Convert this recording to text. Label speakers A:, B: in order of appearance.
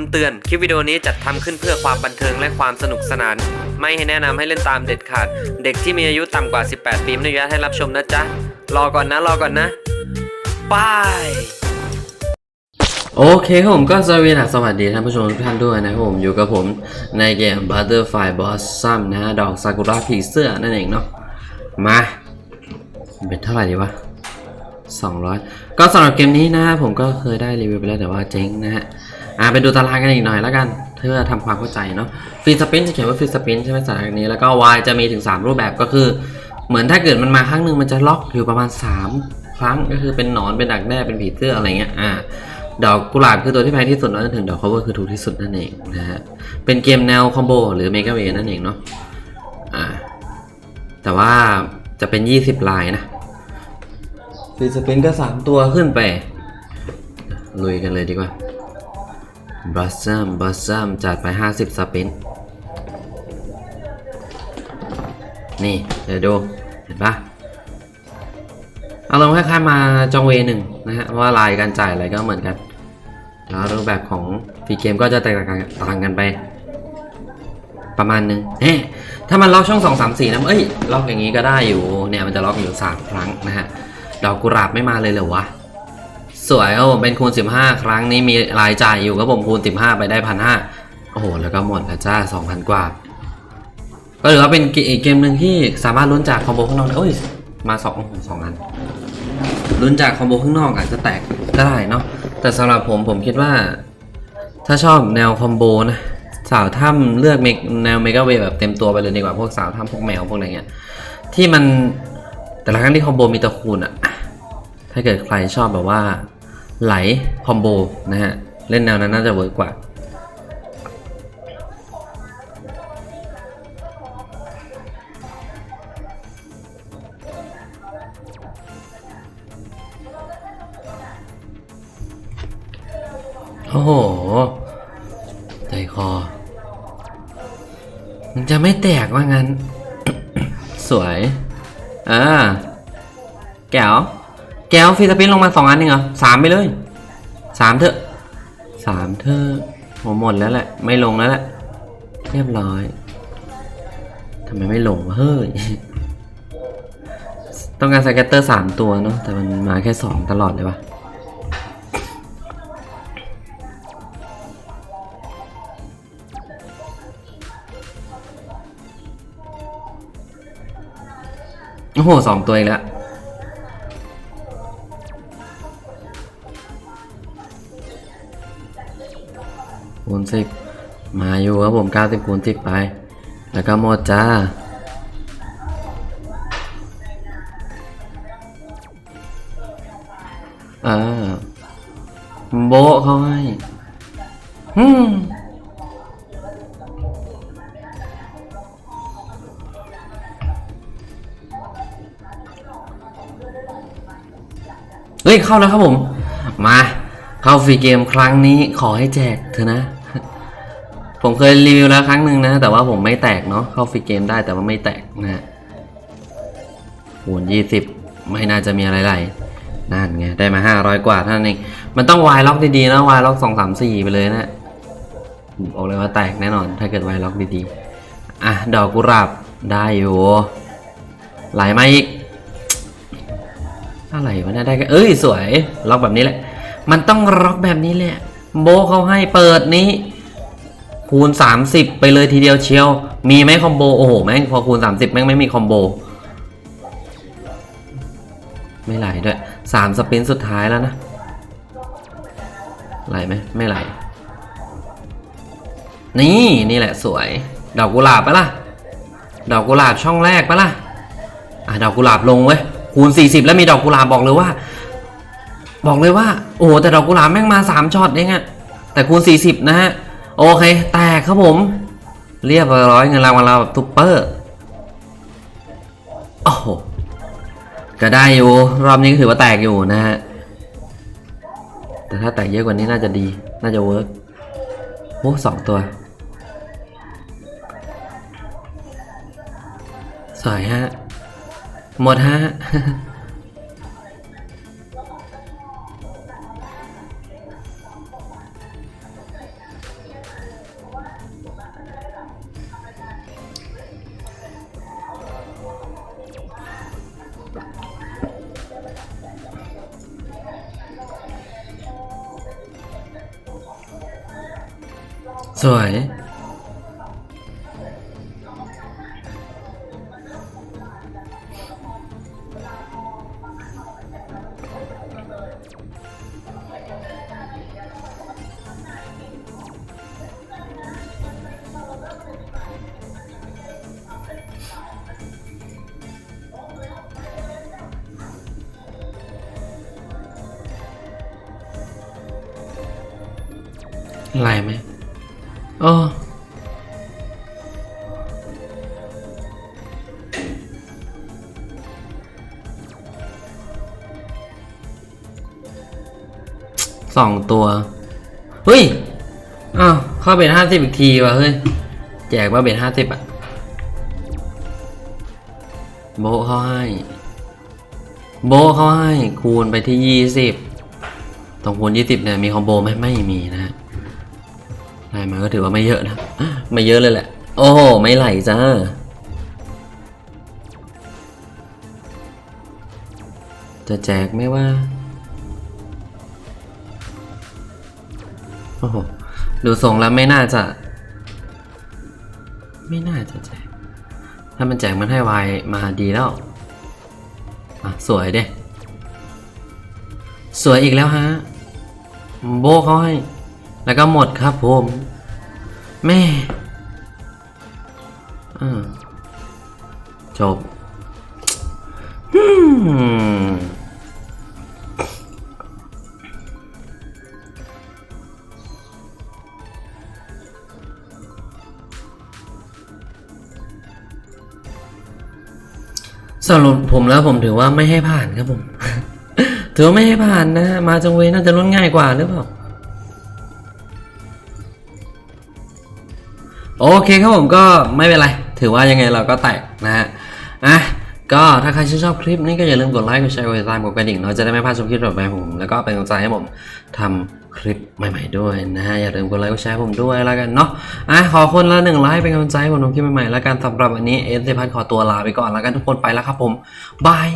A: ำเตือน คลิปวิดีโอนี้จัดทำขึ้นเพื่อความบันเทิงและความสนุกสนาน ไม่ให้แนะนำให้เล่นตามเด็ดขาด เด็กที่มีอายุต่ำกว่า 18 ปีไม่อนุญาตให้รับชมนะจ๊ะ รอก่อนนะ รอก่อนนะบายโอเคครับผมก็สวัสดีนะสวัสดีท่านผู้ชมทุกท่านด้วยนะครับผมอยู่กับผมในเกม Butterfly Blossom นะฮะดอกซากุระผีเสื้อนั่นเองเนาะมาเป็นเท่าไหร่ดีวะ200 ก็สำหรับเกมนี้นะผมก็เคยได้รีวิวไปแล้วแต่ว่าเจ๊งนะฮะ อ่าไปดูตารางกันอีกหน่อยแล้วกัน เพื่อทำความเข้าใจเนาะฟรีสปินจะเขียนว่าฟรีสปินใช่ไหมสำหรับอันนี้ แล้วก็ Y จะมีถึง 3 รูปแบบก็คือ เหมือนถ้าเกิดมันมาครั้งหนึ่งมันจะล็อกอยู่ประมาณ 3 ครั้งก็คือเป็นหนอนเป็นดักแด้เป็นผีเสื้ออะไรเงี้ยอ่าดอกกุหลาบคือตัวที่แพงที่สุดแล้วจนถึงดอกคอเวอร์คือถูกที่สุดนั่นเองนะฮะเป็นเกมแนวคอมโบหรือเมกาเวนั่นเองเนาะอ่าแต่ว่าจะเป็น 20 ลายนะฟรีสปินก็ 3 ตัวขึ้นไปลุยกันเลยดีกว่า บัสซัมบัสซัมจัดไป 50 สปิน นี่ เดี๋ยวดู เห็นปะอารมณ์คล้ายๆมาจองเวหนึ่งนะฮะ เพราะว่าลายการจ่ายอะไรก็เหมือนกัน แล้วรูปแบบของฟรีเกมก็จะแตกต่างกันต่างกันไป ประมาณนึงเฮ้ถ้ามันล็อกช่อง2 3 4นะเอ้ย ล็อกอย่างนี้ก็ได้อยู่ เนี่ยมันจะล็อกอยู่ 3 ครั้งนะฮะ ดอกกุหลาบไม่มาเลยเหรอวะ สวยครับผมเป็นคูณ 15 ครั้งนี้มีรายจ่ายอยู่ก็ผมคูณ 15 ไปได้พันห้าโอ้โห แล้วก็หมดแล้วจ้า 2,000 กว่า ก็ถือว่าเป็นอีกเกมหนึ่งที่สามารถลุ้นจากคอมโบข้างนอกได้โอ้ย มาสองสองอันลุ้นจากคอมโบข้างนอกอาจจะแตกก็ได้เนาะแต่สำหรับผมผมคิดว่า ถ้าชอบแนวคอมโบนะสาวถ้ำเลือกเมกแนวเมกาเวแบบเต็มตัวไปเลยดีกว่าพวกสาวถ้ำพวกแมวพวกอะไรเงี้ยที่มันแต่ละครั้งที่คอมโบมีตะคูณอะถ้าเกิดใครชอบแบบว่า ไหลคอมโบนะฮะ เล่นแนวนั้นน่าจะเวิร์กกว่า โอ้โห ใจคอ มันจะไม่แตกว่างั้น สวย อ่า แก้ว แก้วฟิลิปปินลงมาสองอันเองเหรอสามไปเลยสามเถอะสามเถอะผมหมดแล้วแหละ ไม่ลงแล้วแหละเรียบร้อยทำไมไม่ลงวะเฮ้ยต้องการสเก็ตเตอร์สามตัวเนาะแต่มันมาแค่สองตลอดเลยวะโอ้โหสองตัวอีกแล้ว คูณสิบมาอยู่ครับผมเก้าสิบคูณสิบไป แล้วก็หมดจ้าเออโบเขาให้ฮึมเฮ้ย เข้าแล้วครับผม มา เข้าฟรีเกมครั้งนี้ขอให้แจกเถอะนะ ผมเคยรีวิวแล้วครั้งหนึ่งนะ แต่ว่าผมไม่แตกเนาะเข้าฟรีเกมได้แต่ว่าไม่แตกนะฮะคูณยี่สิบไม่น่าจะมีอะไรไหลนั่นไง ได้มาห้าร้อยกว่าเท่านั้นเอง มันต้องวายล็อกดีๆนะวายล็อกสองสามสี่ไปเลยนะบอกเลยว่าแตกแน่นอน ถ้าเกิดวายล็อกดีๆ อะ ดอกกุหลาบได้อยู่ ไหลมาอีก อะไรวะเนี่ยได้ก็เอ้ย สวย ล็อกแบบนี้แหละ มันต้องล็อกแบบนี้แหละ โบเขาให้เปิดนี้ คูณ 30 ไปเลยทีเดียวเชียว มีไหมคอมโบ โอ้โห แม่งพอคูณ 30 แม่งไม่มีคอมโบ ไม่ไหลด้วยสามสปินสุดท้ายแล้วนะ ไหลไหมไม่ไหล นี่นี่แหละสวย ดอกกุหลาบปะล่ะ ดอกกุหลาบช่องแรกปะล่ะ อะดอกกุหลาบลงเว้ย คูณ 40 แล้วมีดอกกุหลาบบอกเลยว่า บอกเลยว่า โอ้แต่ดอกกุหลาบแม่งมา3ช็อตเองอะแต่คูณ 40 นะฮะ โอเค แตกครับผม เรียบร้อยเงินรางวัลเราแบบทุปเปอร์โอ้โหก็ได้อยู่ รอบนี้ก็ถือว่าแตกอยู่นะฮะ แต่ถ้าแตกเยอะกว่านี้น่าจะดี น่าจะเวิร์กโอ้สองตัว สวยฮะ หมดฮะ สวยไหลไหม โอ้สองตัว เฮ้ย อ้าว เข้าเบ็ดห้าสิบอีกทีว่ะเฮ้ย แจกว่าเบ็ดห้าสิบอะ โบเขาให้ โบเขาให้ คูณไปที่ยี่สิบตรงคูณยี่สิบเนี่ยมีคอมโบไหมไม่มีนะฮะ ได้มาก็ถือว่าไม่เยอะนะ ไม่เยอะเลยแหละ โอ้โห ไม่ไหลจ้า จะแจกไหมว่า โอ้โห ดูทรงแล้วไม่น่าจะ ไม่น่าจะแจก ถ้ามันแจกมันให้วายมาดีแล้ว อะ สวยเด้ สวยอีกแล้วฮะ โบเขาให้ แล้วก็หมดครับผม แม่อ่าจบสรุปผมแล้วผมถือว่าไม่ให้ผ่านครับผม ถือว่าไม่ให้ผ่านนะ มาจังเวน่าจะลุ้นง่ายกว่าหรือเปล่า โอเคครับผมก็ไม่เป็นไร ถือว่ายังไงเราก็แตกนะฮะอะก็ถ้าใครชื่นชอบคลิปนี้ก็อย่าลืมกดไลค์กดแชร์กดติดตามกดกระดิ่งเนาะจะได้ไม่พลาดชมคลิปต่อไปผม แล้วก็เป็นกำลังใจให้ผมทำคลิปใหม่ ๆ ด้วยนะฮะอย่าลืมกดไลค์กดแชร์ผมด้วยแล้วกันเนาะอะขอคนละหนึ่งไลค์เป็นกำลังใจให้ผมทำคลิปใหม่ๆแล้วกันสำหรับวันนี้เอสเซพัทขอตัวลาไปก่อนแล้วกันทุกคนไปแล้วครับผมบาย